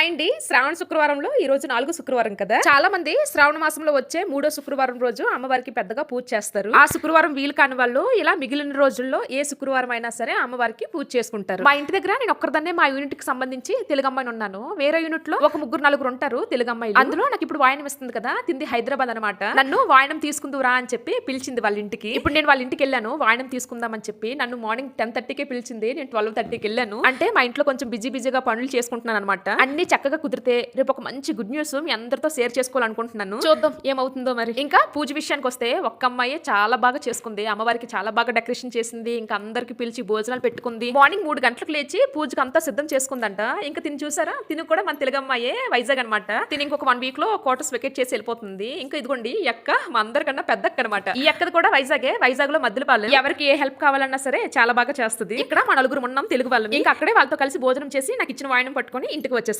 Hi అండి. శ్రావణ శుక్రవారంలో ఈ రోజు నాలుగు శుక్రవారం కదా? చాలా మంది శ్రావణ మాసంలో వచ్చే మూడో శుక్రవారం రోజు అమ్మవారికి పెద్దగా పూజ చేస్తారు. ఆ శుక్రవారం వీలు కాని వాళ్ళు ఇలా మిగిలిన రోజుల్లో ఏ శుక్రవారం అయినా సరే అమ్మవారికి పూజ చేసుకుంటారు. మా ఇంటి దగ్గర నేను ఒక్కరిదాన్నే మా యూనిట్కి సంబంధించి తెలుగు అమ్మాయిని ఉన్నాను. వేరే యూనిట్లో ఒక ముగ్గురు నలుగురు ఉంటారు తెలుగు అమ్మాయి అందులో నాకు ఇప్పుడు వాయనం ఇస్తుంది కదా తింది హైదరాబాద్ అనమాట నన్ను వాయనం తీసుకుందురా అని చెప్పి పిలిచింది వాళ్ళ ఇంటికి. ఇప్పుడు నేను వాళ్ళ ఇంటికి వెళ్ళాను వాయనం తీసుకుందామని చెప్పి నన్ను మార్నింగ్ టెన్ థర్టీకే పిలిచింది. నేను ట్వెల్వ్ థర్టీకి వెళ్ళాను. అంటే మా ఇంట్లో కొంచెం బిజీ బిజీగా పనులు చేసుకుంటున్నాను అనమాట అన్ని చక్కగా కుదిరితే రేపు ఒక మంచి గుడ్ న్యూస్ మీ అందరితో షేర్ చేసుకోవాలనుకుంటున్నాను. చూద్దాం. ఏమవుతుందో మరి? ఇంకా పూజ విషయానికి వస్తే ఒక్క అమ్మాయి చాలా బాగా చేసుకుంది. అమ్మవారికి చాలా బాగా డెకరేషన్ చేసింది. ఇంకా అందరికి పిలిచి భోజనాలు పెట్టుకుంది. మార్నింగ్ మూడు గంటలకు లేచి పూజకి అంతా సిద్ధం చేసుకుందంట. ఇంకా తిని చూసారా? తిని కూడా మన తెలుగు అమ్మాయే వైజాగ్ అనమాట తిని ఇంకొక వన్ వీక్లో క్వార్టర్స్ వెకేట్ చేసి వెళ్ళిపోతుంది. ఇంకా ఇదిగోండి ఈ అక్క మా అందరికన్నా పెద్ద అక్క అనమాట ఈ అక్కది కూడా వైజాగే. వైజాగ్లో మధ్యలో వాళ్ళు ఎవరికి ఏ హెల్ప్ కావాలన్నా సరే చాలా బాగా చేస్తుంది. ఇక్కడ మా నలుగురు ఉన్నాం తెలుగు వాళ్ళు. ఇంకా అక్కడే వాళ్ళతో కలిసి భోజనం చేసి నాకు ఇచ్చిన వాయనం పట్టుకొని ఇంటికి వచ్చేసాను.